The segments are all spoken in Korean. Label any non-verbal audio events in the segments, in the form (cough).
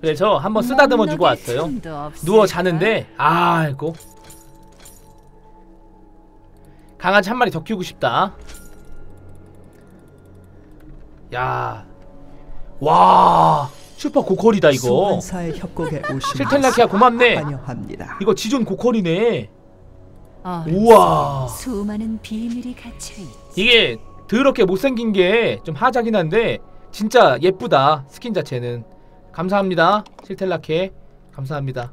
그래서 한번 쓰다듬어 주고 왔어요. 누워 자는데 아이고 강아지 한 마리 더 키우고 싶다. 야, 와 슈퍼 고퀄이다 이거. 소환사의 협곡에 (laughs) 오신 실탄라키야 고맙네. 환영합니다. 이거 지존 고퀄이네. 우와. 우와. 수많은 비밀이 갇혀 있. 이게 더럽게 못생긴 게 좀 하자긴 한데 진짜 예쁘다 스킨 자체는 감사합니다 실텔라케 감사합니다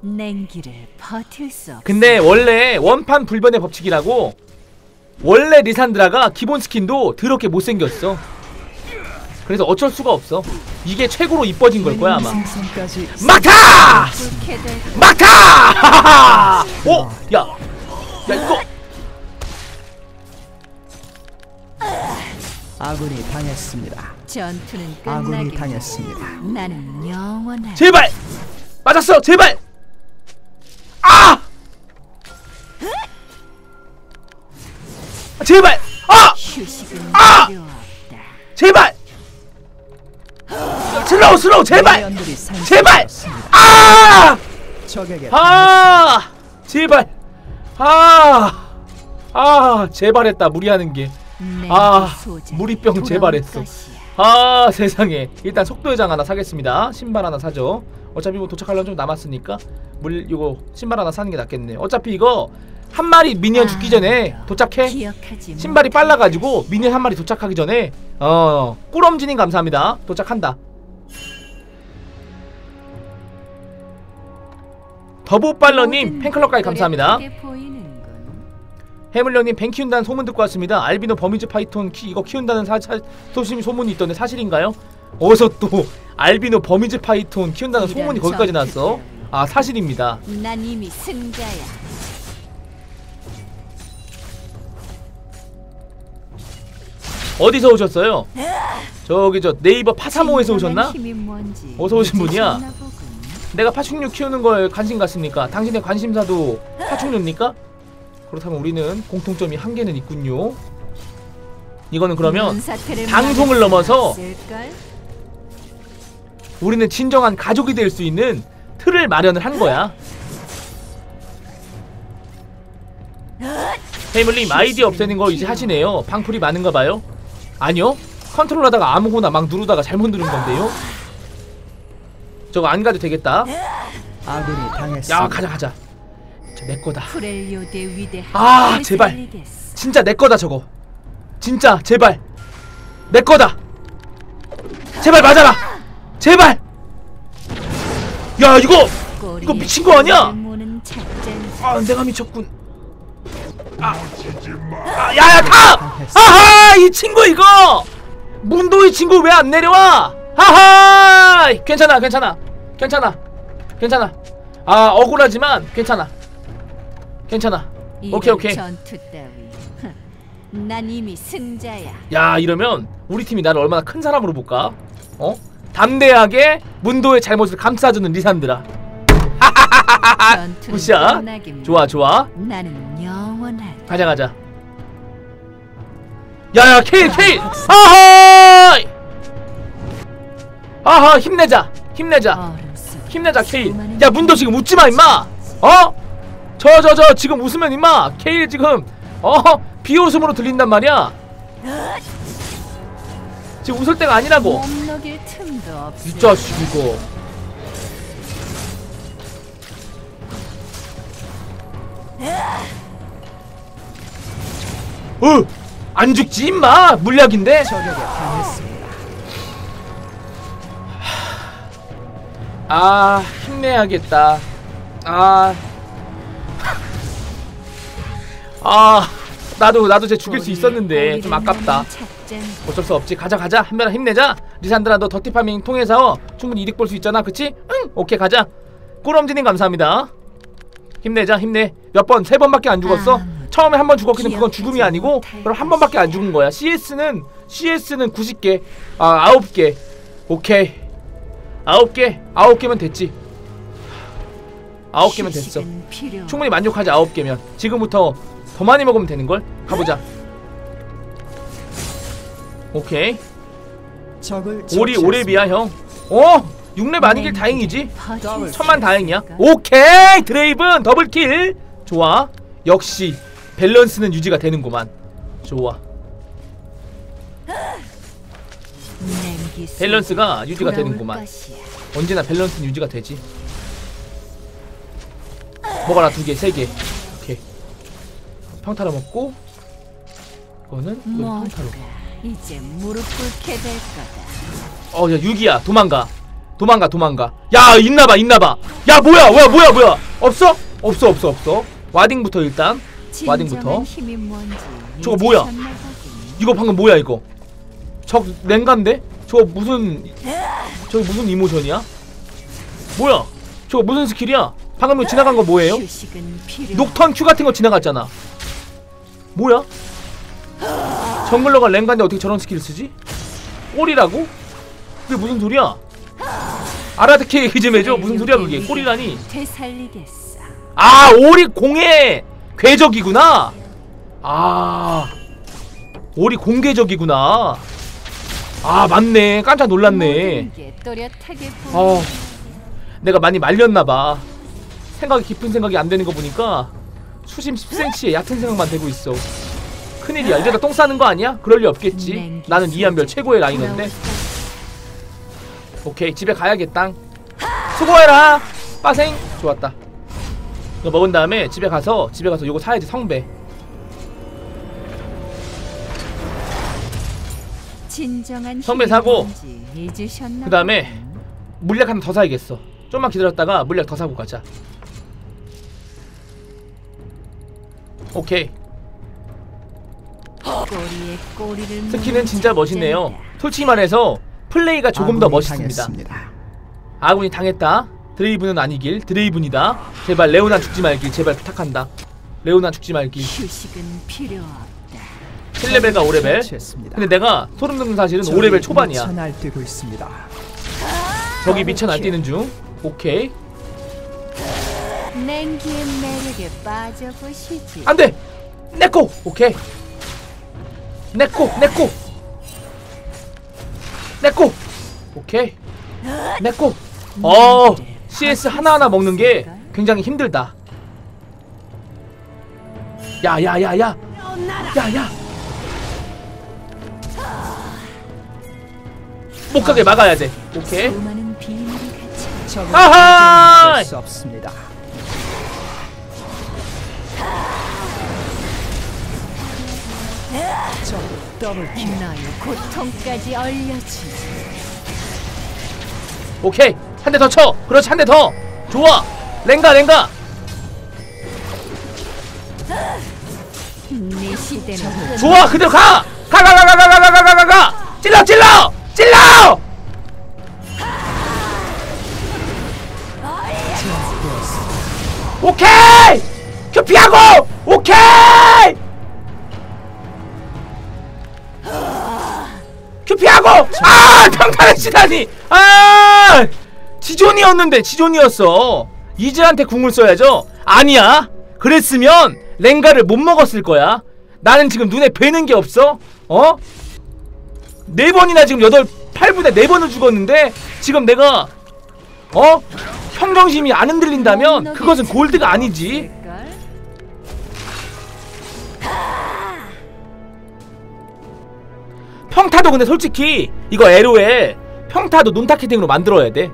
냉기를 버틸 수 없. 근데 원래 원판 불변의 법칙이라고 원래 리산드라가 기본 스킨도 더럽게 못생겼어 그래서 어쩔 수가 없어 이게 최고로 이뻐진 걸 거야 아마 막타! 막타! 하하하! (laughs) 어? 야! 야 이거 아군이 당했습니다. 전투는 아군이 끝나기. 당했습니다. 나는 영원한. 제발! 맞았어 제발! 아! 제발! 아! 휴식은 아! 필요 없다. 제발! 슬로우 슬로우 제발! 미니언들이 제발! 아! 적에게 아! 제발! 아! 아 제발 했다 무리하는 게. 아. 무리병 재발했어. 아 세상에. 일단 속도여장 하나 사겠습니다. 신발 하나 사죠. 어차피 뭐 도착하려면 좀 남았으니까 물 이거 신발 하나 사는 게 낫겠네. 어차피 이거 한 마리 미니언 죽기 전에 아, 도착해? 신발이 빨라가지고 미니언 한 마리 도착하기 전에 어 꿀엄지님 감사합니다. 도착한다. 더보빨러님 팬클럽까지 감사합니다. 해물령님 뱅 키운다는 소문 듣고 왔습니다. 알비노 버미즈 파이톤 키 이거 키운다는 사, 사, 소심 소문이 있던데 사실인가요? 어디서 또 알비노 버미즈 파이톤 키운다는 소문이 거기까지? 전투 아 사실입니다. 난 이미 승자야. 어디서 오셨어요? 저기 저 네이버 파사모에서 오셨나? 어서 오신 분이야? 내가 파충류 키우는 거에 관심 갖습니까? 당신의 관심사도 파충류입니까? 그렇다면 우리는 공통점이 한 개는 있군요. 이거는 그러면 방송을 넘어서? 우리는 진정한 가족이 될 수 있는 틀을 마련을 한 거야. 해물님 아이디 없애는 거 이제 하시네요. 방풀이 많은가 봐요. 아니요. 컨트롤하다가 아무거나 막 누르다가 잘못 누른 건데요. 저거 안 가도 되겠다. 아군이 당했습니다. 야 가자 가자. 저내 거다. 아, 제발. 진짜 내 거다 저거. 진짜 제발 내 거다. 제발 맞아라. 제발. 야 이거 이거 미친 거 아니야? 아 내가 미쳤군 아, 아 야야 가! 아하 이 친구 이거 문도 이 친구 왜 안 내려와 하하 괜찮아 괜찮아 괜찮아 괜찮아 아 억울하지만 괜찮아 괜찮아. 오케이 오케이. 전투 따위. 흥, (laughs) 난 이미 승자야. 야 이러면 우리 팀이 나를 얼마나 큰 사람으로 볼까? 어? 담대하게 문도의 잘못을 감싸주는 리산드라. 굿샷. 좋아 좋아. 나는 영원한 가자 가자. 야야 케일 케일. 아하 아하 힘내자. 힘내자. 힘내자 케일. 야 문도 지금 웃지마 임마. 어? 저 저 저 지금 웃으면 임마 케일 지금 어? 비웃음으로 들린단 말이야 지금 웃을 때가 아니라고. 이 자식 이거 어! 안 죽지 임마 물약인데. 아 힘내야겠다 아 아, 나도 나도 쟤 죽일 수 있었는데 좀 아깝다. 어쩔 수 없지. 가자 가자. 한별아 힘내자. 리산드라 너 더티 파밍 통해서 충분히 이득 볼 수 있잖아. 그치? 응. 오케이 가자. 꿀엄지님 감사합니다. 힘내자 힘내. 몇 번? 세 번밖에 안 죽었어? 아무도 처음에 한 번 죽었기는 그건 죽음이 아니고 그럼 한 번밖에 안 죽은 거야. CS는 CS는 90개. 아, 9개. 오케이. 9개. 9개면 됐지. 9개면 됐어. 충분히 만족하지 아홉 개면 지금부터 더 많이 먹으면 되는 걸? 가보자. 오케이. 적을 오리. 오레비야 형. 어? 6렙 아니길 다행이지? 천만 다행이야? 오케이! 드레이븐 더블킬. 좋아. 역시 밸런스는 유지가 되는구만. 좋아. 밸런스가 유지가 되는구만. 언제나 밸런스는 유지가 되지. 먹어라 두개 세개 평타로 먹고 이거는 평타로 이제 무릎 꿇게 될 거다. 어야 6이야 도망가 도망가 도망가 야 있나봐 있나봐 야 뭐야 뭐야 뭐야 뭐야 없어? 없어 없어 없어 와딩부터 일단 와딩부터 저거 뭐야? 이거 방금 뭐야 이거 적 랭가인데? 저거 무슨 저거 무슨 이모션이야? 뭐야 저거 무슨 스킬이야? 방금 지나간 거 뭐예요? 녹턴 큐 같은 거 지나갔잖아 뭐야? 정글러가 랭가인데 어떻게 저런 스킬을 쓰지? 꼴이라고? 그게 무슨 소리야? 알아듣게 얘기 좀 해줘 무슨 소리야 그게 꼴이라니. 아 오리 공의 궤적이구나 아 오리 공궤적이구나 아 맞네 깜짝 놀랐네 어. 내가 많이 말렸나봐 생각이 깊은 생각이 안 되는 거 보니까 수심 10cm에 얕은 생각만 되고 있어. 큰일이야 이러다 똥 싸는 거 아니야? 그럴 리 없겠지. 나는 이한별 최고의 라이너인데. 오케이 집에 가야겠다 수고해라! 빠생! 좋았다. 이거 먹은 다음에 집에 가서 집에 가서 요거 사야지 성배. 힘이 사고, 그 다음에. 물약 하나 더 사야겠어. 좀만 기다렸다가 물약 더 사고 가자 오케이. 꼬리에 꼬리를 (gasps) 스킨은 진짜 멋있네요. 솔직히 말해서 플레이가 조금 더 멋있습니다. 당했습니다. 아군이 당했다. 드레이븐은 아니길 드레이븐이다. 제발 레오나 죽지 말길 제발 부탁한다. 레오나 죽지 말길. 휴식은 필요 없다. 7레벨과 5레벨? 처치했습니다. 근데 내가 소름 돋는 사실은 적이 5레벨 초반이야. 미쳐 날뛰고 있습니다. 저기 미쳐 날뛰는 중. 오케이 냉기의 매력에 빠져보시지. 안돼! 내꺼! 오케이. 내꺼 내꺼. 내꺼! 오케이. 내꺼. 어 CS 하나하나 먹는 게 굉장히 힘들다. 야야야야. 야야. 못 가게 막아야 돼. 오케이. 아하! 수 없습니다. 적 더블킬. 너의 고통까지 얼려주지. 오케이. 한 대 더 쳐. 그렇지 한 대 더. 좋아. 랭가 랭가. 네 시대는 끝. 좋아 그대로 가! 가 가 가 가 가 가 가 가 가 가! 찔러 찔러! 찔러! 오케이! 큐 피하고! 오케이 큐 피하고! 아 평타를 치다니! 아 지존이었는데 지존이었어. 이즈한테 궁을 써야죠. 아니야. 그랬으면 랭가를 못 먹었을 거야. 나는 지금 눈에 뵈는 게 없어. 어? 네 번이나 지금 여덟 8분에 네 번을 죽었는데 지금 내가 어? 평정심이 안 흔들린다면 그것은 골드가 아니지 평타도 근데 솔직히 이거 에로에 평타도 논타켓팅으로 만들어야 돼.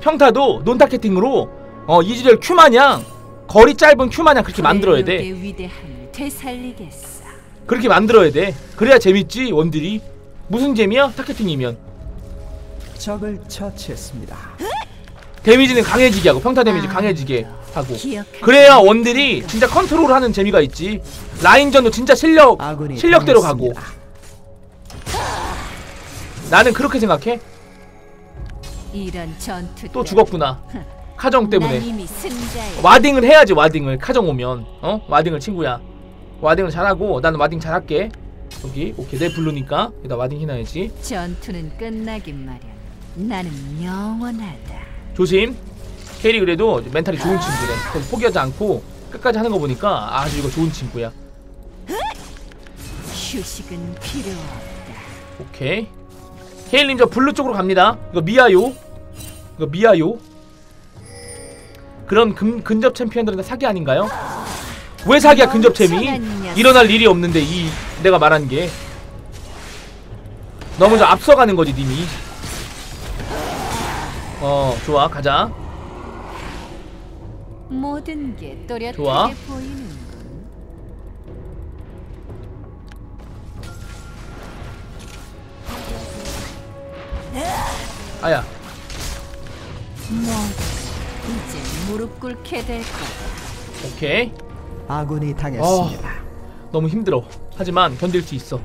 평타도 논타켓팅으로 어 이즈리얼 큐 마냥 거리 짧은 큐 마냥 그렇게 만들어야 돼. 그렇게 만들어야 돼. 그래야 재밌지 원딜이. 무슨 재미야? 타켓팅이면. 적을 처치했습니다. 데미지는 강해지게 하고 평타 데미지 아, 강해지게 하고. 그래야 원딜이 진짜 컨트롤하는 재미가 있지. 라인전도 진짜 실력 실력대로 가고. 나는 그렇게 생각해. 또때 죽었구나. 카정 난 때문에. 와딩을 해야지 와딩을. 카정 오면. 어? 와딩을 친구야. 와딩을 잘하고 나는 와딩 잘할게. 여기 오케이. 내 블루니까. 여기다 와딩 해놔야지. 전투는 끝나긴 마련. 나는 영원하다. 조심. 케리 그래도 멘탈이 좋은 친구래. 포기하지 않고 끝까지 하는 거 보니까 아주 이거 좋은 친구야. 휴식은 필요 없다. 오케이 케일님 저 블루 쪽으로 갑니다. 이거 미아요. 이거 미아요. 그런 근, 근접 챔피언들은 다 사기 아닌가요? 왜 사기야 근접 챔이? 일어날 일이 없는데 이 내가 말한 게. 너무 저 앞서가는 거지 님이. 어 좋아 가자. 모든 게 또렷하게 좋아. 보이는 아야 뭐 이제 무릎 꿇게 될 거다. 오케이 아군이 당했습니다. 너무 힘들어 하지만 견딜 수 있어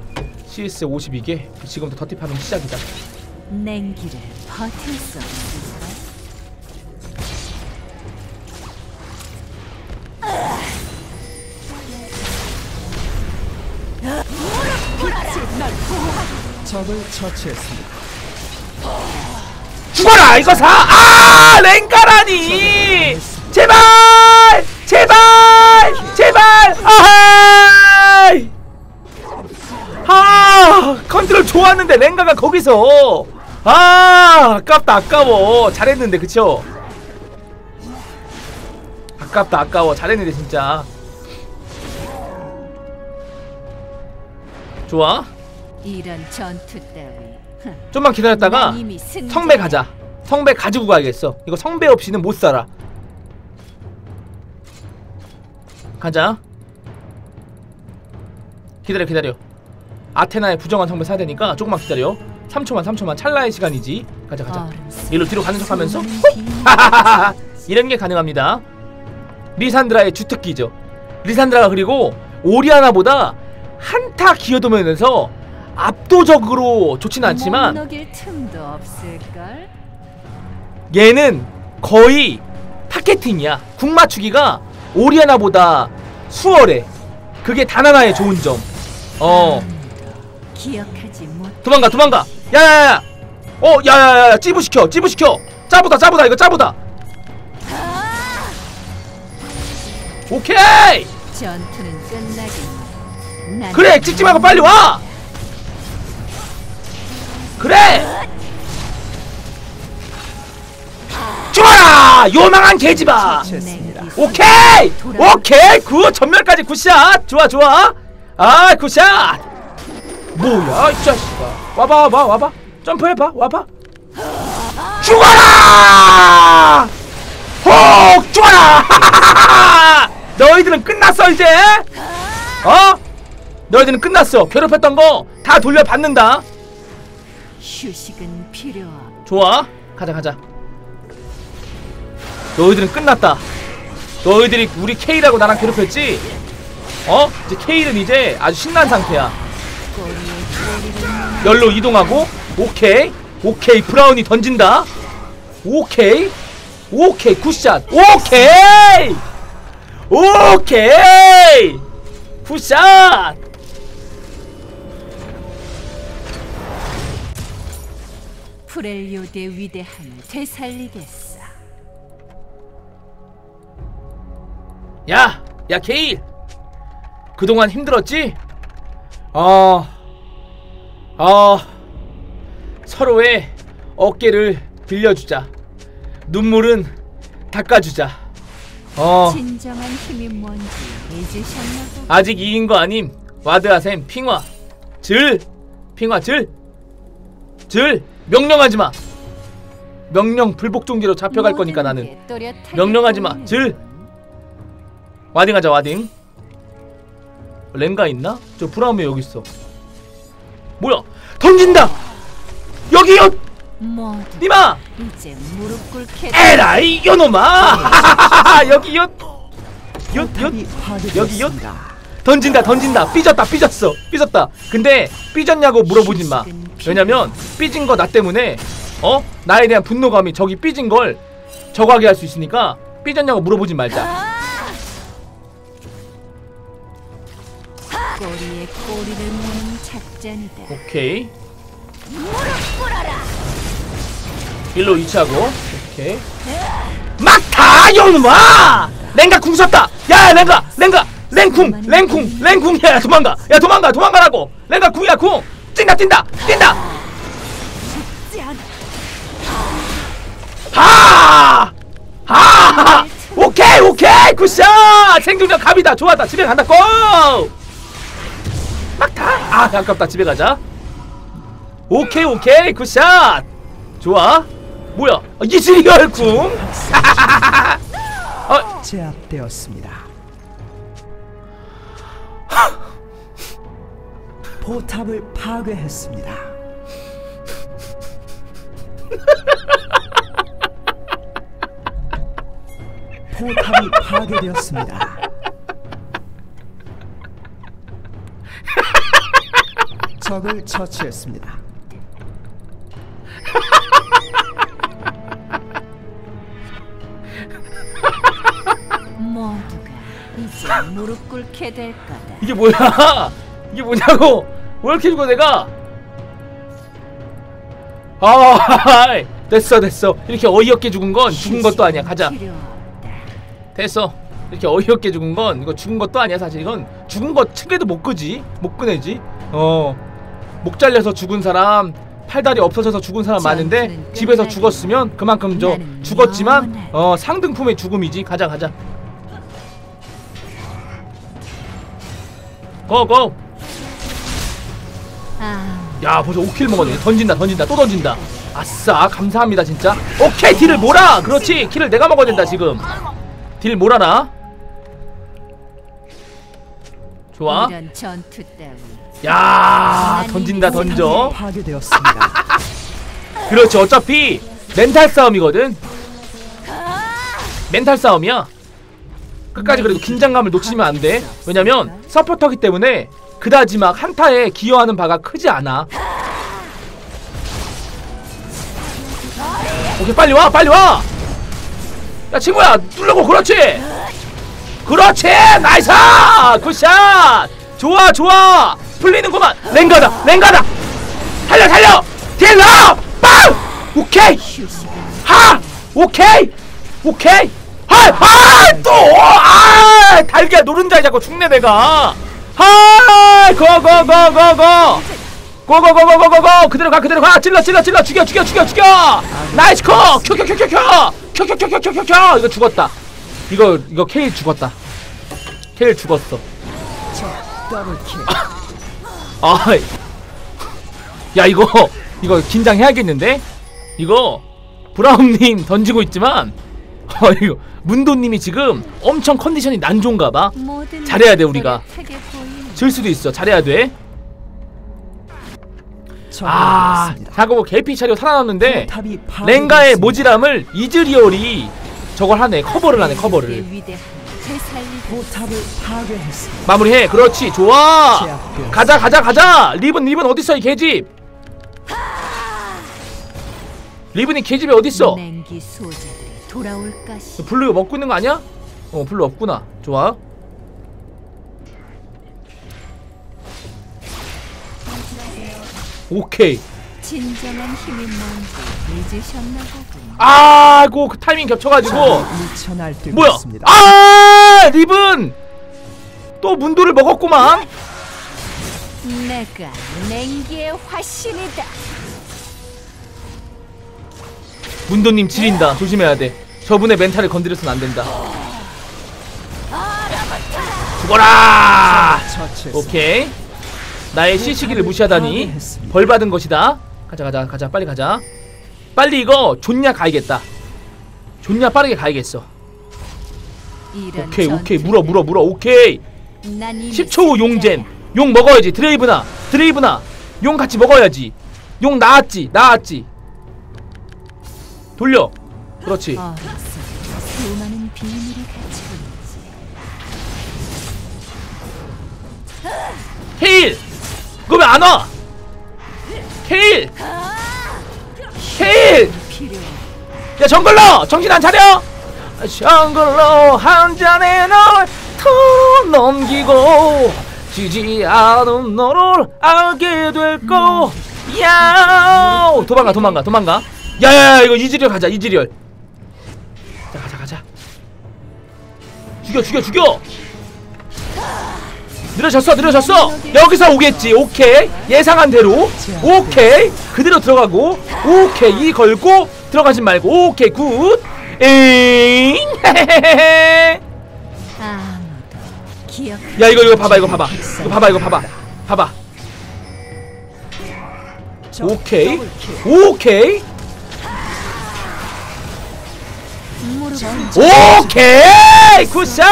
CS 52개 지금부터 더티파는 시작이다 냉기를 버틸 수 없을까? 적을 처치했습니다. 죽어라 이거 사! 아 랭가라니! 제발! 제발! 제발! 아하! 아 컨트롤 좋았는데 랭가가 거기서 아 아깝다 아까워 잘했는데 그쵸? 아깝다 아까워 잘했는데 진짜 좋아 이런 전투 따위. 흥, 좀만 기다렸다가. 성배 가자. 성배 가지고 가야겠어. 이거 성배 없이는 못 살아. 가자. 기다려 기다려. 아테나의 부정한 성배 사야 되니까 조금만 기다려. 3초만 3초만 찰나의 시간이지. 가자 가자. 일로 뒤로 가는 척하면서 (laughs) 이런 게 가능합니다. 리산드라의 주특기죠. 리산드라가 그리고 오리아나보다 한타 기어도면에서 압도적으로 좋지는 않지만? 얘는 거의 타겟팅이야. 궁 맞추기가 오리아나보다 수월해. 그게 단 하나의 좋은 점. 어. 못. 도망가 도망가. 야야야. 어 야야야 찌부 시켜 찌부 시켜. 짜부다 짜부다 이거 짜부다. 오케이. 전투는 끝나긴. 난 그래 찍지 말고 빨리 와. 그래. 죽어라! 요망한. 냉기 오케이! 오케이! 굿 전멸까지 굿샷! 좋아 좋아! 아 굿샷! 뭐야 이 자식아. 와봐 와봐 와봐. 점프해봐 와봐. 죽어라! 혹 죽어라! (laughs) 너희들은 끝났어 이제? 어? 너희들은 끝났어. 괴롭혔던 거 다 돌려받는다 휴식은 필요하고. 좋아. 가자 가자. 너희들은 끝났다. 너희들이 우리 K라고 나랑 괴롭혔지? 어? 이제 K는 이제 아주 신난 상태야. 열로 이동하고 오케이. 오케이 브라운이 던진다. 오케이. 오케이 굿샷. 오케이! 오케이! 굿샷 프렐리오드의 위대함을 되살리겠어. 야, 야 케일. 그동안 힘들었지? 아, 아, 서로의 어깨를 빌려주자. 눈물은 닦아주자. 어, 진정한 힘이 뭔지 잊으셨나 보. 아직 이긴 거 아님. 와드아셈 핑화, 질, 핑화 질, 질. 명령하지 마. 명령 불복종기로 잡혀갈 거니까 나는. 명령하지 마. 질. 와딩하자 와딩 랭가 있나? 저 브라움이 여기 있어 뭐야 던진다 여기요 니마 이제 무릎 꿇게 에라이 요놈아 여기요 요, 요, 파괴되었습니다. 던진다 던진다. 삐졌다 삐졌어. 삐졌다. 근데 삐졌냐고 물어보지 마. 왜냐면 삐진 거 나 때문에 어? 나에 대한 분노감이 저기 삐진 걸 저거하게 할 수 있으니까 삐졌냐고 물어보지 말자. 꼬리에 꼬리를 무는 작전이다. 오케이. 일로 이치하고. 오케이. 막타 요놈아! 랭가 궁 쐈다. 야 랭가 랭가 랭쿵 랭쿵 랭쿵. 야 도망가. 야 도망가 도망가라고. 랭가 궁이야 궁 뛴다 뛴다 뛴다. 하! 하! 오케이 오케이. 굿샷. 생존력 갑이다. 좋았다. 집에 간다. 고! 막타 아 아깝다. 집에 가자. 오케이 오케이. 굿샷. 좋아. 뭐야? 아, 이즈리얼 궁 (laughs) 어, 제압되었습니다. 포탑을 파괴했습니다. 포탑이 파괴되었습니다. 적을 처치했습니다. 모두가 이제 무릎 꿇게 될 거다. 이게 뭐야 이게 뭐냐고 왜 이렇게 죽어 내가? 아 됐어 됐어. 이렇게 어이없게 죽은 건 죽은 것도 아니야. 가자. 됐어. 이렇게 어이없게 죽은 건 이거 죽은 것도 아니야 사실. 이건 죽은 거 층에도 못 끄지. 못 끄내지. 어목 잘려서 죽은 사람 팔다리 없어져서 죽은 사람 많은데 집에서. 죽었으면 그만큼 저 죽었지만 어 상등품의 죽음이지. 가자 가자. 고고. 아, 야 벌써 5킬 먹었네. 던진다 던진다. 또 던진다. 아싸 감사합니다 진짜. 오케이 딜을 몰아! 그렇지 킬을 내가 먹어야 된다 지금. 딜 몰아라 좋아. 야 던진다 던져. (laughs) 그렇지 어차피 멘탈 싸움이거든. 멘탈 싸움이야. 끝까지 그래도 긴장감을 놓치면 안돼. 왜냐면 서포터기 때문에 그다지 막 한타에 기여하는 바가 크지 않아. 오케이 빨리 와 빨리 와 야 친구야 누르고 그렇지! 그렇지! 나이스! 굿샷! 좋아 좋아! 풀리는구만! 랭가다 랭가다! 달려 달려! 딜러 빵! 오케이! 하! 오케이! 오케이! 하하또아 달걀 노른자에 자꾸 죽네 내가 하 고고고고 고 고고고고고고 그대로 가 그대로 가! 찔러 찔러 찔러! 죽여 죽여 죽여 죽여! 나이스 컷! 켜켜켜켜켜! 켜켜켜켜켜켜! 이거 죽었다. 이거 이거 케일 죽었다. 케일 죽었어. 적 더블킬. 아, 야 이거 이거 긴장해야겠는데? 이거 브라운님 던지고 있지만 어 이거 문도님이 지금 엄청 컨디션이 난 좋은가봐. 모든 잘해야 돼, 우리가. 질 수도 있어. 잘해야 돼. 아, 얻었습니다. 자고 개피 차려 살아남는데 포탑이 랭가의. 모지람을 이즈리얼이 저걸 하네. 커버를 하네. 커버를. 마무리해. 그렇지. 좋아. 가자 가자 가자. 리븐 리븐 어디 있어 이 개집? 리븐이 개집에 어디 있어? 냉기 소자들이 돌아올까 시 블루 먹고 있는 거 아니야? 어 블루 없구나 좋아 오케이. 진정한 힘이 뭔지 잊으셨나 보군. 아이고 그 타이밍 겹쳐가지고. 뭐야. 아 리븐! 또 문도를 먹었구만. 내가 냉기의 화신이다. 문도님 지린다. 조심해야 돼. 저분의 멘탈을 건드려서는 안 된다. 죽어라. 오케이 나의 시시기를 무시하다니 파괴했습니다. 벌 받은 것이다. 가자 가자 가자. 빨리 가자. 빨리 이거 존냐 가야겠다. 존냐 빠르게 가야겠어. 오케이 오케이. 물어 물어 물어. 오케이. 난 이미 10초 후 용젠. 용 먹어야지. 드레이브나. 드레이브나. 용 같이 먹어야지. 용 나왔지. 나왔지. 돌려. 그렇지. 있지. 케일 그거 왜 안 와? 케일! 케일! 야 정글러 정신 안 차려? 정글러 한 잔에 널 털어 넘기고 지지 않은 너를 알게 될 거 야 도망가 도망가 도망가. 야야야 이거 이즈리얼 가자 이즈리얼. 자 가자 가자. 죽여 죽여 죽여 느려졌어 느려졌어. 여기서 오겠지. 오케이. 예상한 대로. 오케이. 그대로 들어가고 오케이. 이 걸고 들어가지 말고. 오케이 굿. 에잉. (laughs) 야 이거 이거 봐봐 이거 봐봐. 이거 봐봐 이거 봐봐. 봐봐. 적 오케이. 오케이. 오케이. 굿샷.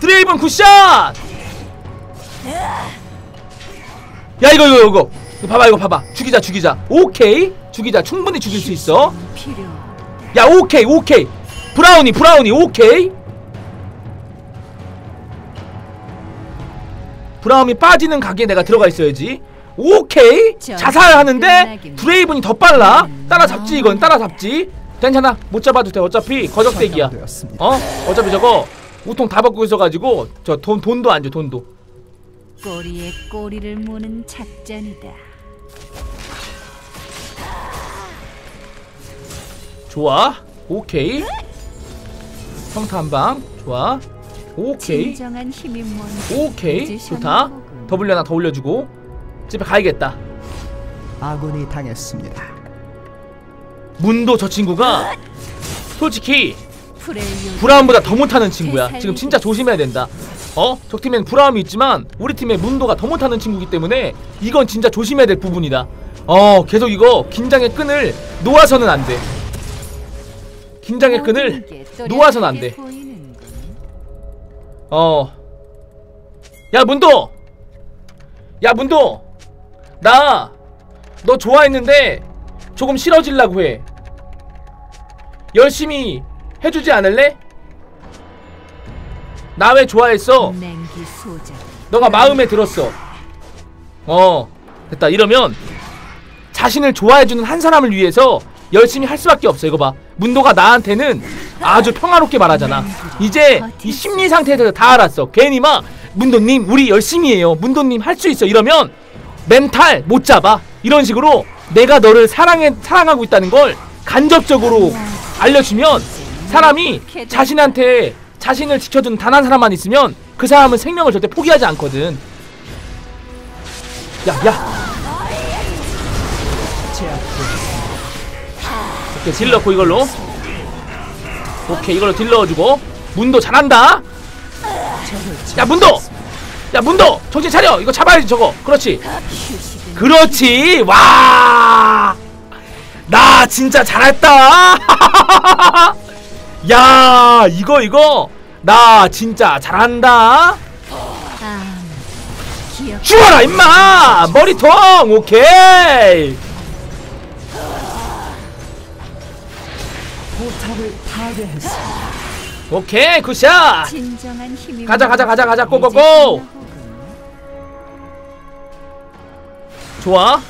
드레이븐 굿샷 야 이거 이거 이거. 이거 봐봐 이거 봐봐. 죽이자 죽이자. 오케이. 죽이자. 충분히 죽일 수 있어. 야 오케이 오케이. 브라우니 브라우니. 오케이. 브라움이 빠지는 각에 내가 들어가 있어야지. 오케이. 저, 자살하는데 브레이븐이 더 빨라. 음, 따라잡지 이건. 따라잡지. 괜찮아. 못 잡아도 돼. 어차피 거적대기야. 어? 어차피 저거 우통 다 벗고 있어가지고 저 돈 돈도 안 줘 돈도 꼬리에 꼬리를 무는 작전이다. 좋아. 오케이. 평타 한 방 좋아. 오케이. 진정한 힘이 뭔지 오케이. 좋다. 더블 하나 더 올려주고 집에 가야겠다. 아군이 당했습니다. 문도 저 친구가 솔직히 브라움보다 더 못하는 친구야 지금 진짜 조심해야 된다 어? 적팀엔 브라움이 있지만 우리 팀에 문도가 더 못하는 친구기 때문에 이건 진짜 조심해야 될 부분이다 어 계속 이거 긴장의 끈을 놓아서는 안돼 긴장의 끈을 놓아서는 안돼 또렷하게 보이는군. 어. 야, 문도! 야, 문도! 나, 너 좋아했는데, 조금 싫어질라고 해. 열심히 해주지 않을래? 나 왜 좋아했어? 너가 마음에 들었어. 어, 됐다. 이러면, 자신을 좋아해주는 한 사람을 위해서 열심히 할 수밖에 없어. 이거 봐. 문도가 나한테는 아주 평화롭게 말하잖아. 이제 이 심리 상태에서 다 알았어. 괜히 막 문도님 우리 열심히 해요. 문도님 할 수 있어. 이러면 멘탈 못 잡아. 이런 식으로 내가 너를 사랑해 사랑하고 있다는 걸 간접적으로 알려주면 사람이 자신한테 자신을 지켜주는 단 한 사람만 있으면 그 사람은 생명을 절대 포기하지 않거든. 야, 야. 제압되었습니다. 오케이, 딜 넣고 이걸로. 오케이, 이걸로 딜 넣어주고. 문도 잘한다. 야, 문도! 야, 문도! 정신 차려! 이거 잡아야지, 저거. 그렇지. 그렇지! 와! 나 진짜 잘했다! (laughs) 야, 이거, 이거. 나 진짜 잘한다! 아 죽어라, 임마! 머리통! 오케이! 오케이, 굿샷! 가자, 가자, 가자, 가자, 고고고! 좋아.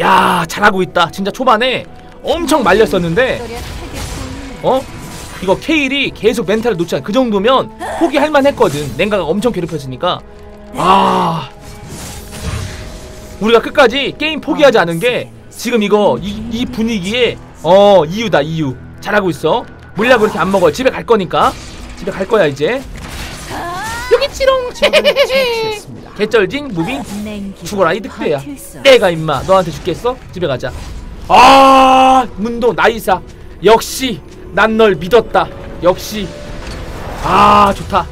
야, 잘하고 있다. 진짜 초반에 엄청 말렸었는데. 어? 이거 케일이 계속 멘탈을 놓지 않. 그 정도면 포기할 만했거든. 냉가가 엄청 괴롭혔으니까. 아, 우리가 끝까지 게임 포기하지 않은 게 지금 이거 이, 이 분위기에 어 이유다 이유. 잘하고 있어. 물약 그렇게 안 먹어. 집에 갈 거니까. 집에 갈 거야 이제. 여기 처치했습니다. 개쩔징 무빙. 죽어라 이 늑대야 내가 임마 너한테 죽겠어? 집에 가자 아 문도 나이사. 역시 난 널 믿었다. 역시. 아 좋다.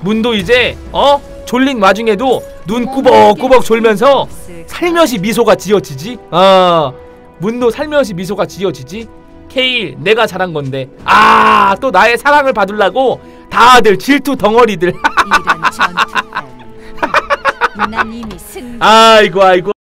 문도 이제 어? 졸린 와중에도 눈 꾸벅꾸벅 졸면서 살며시 미소가 지어지지? 아 문도 살며시 미소가 지어지지? 케일 내가 잘한 건데. 아 또 나의 사랑을 받으려고 다들 질투 덩어리들. (laughs) 아이고 아이고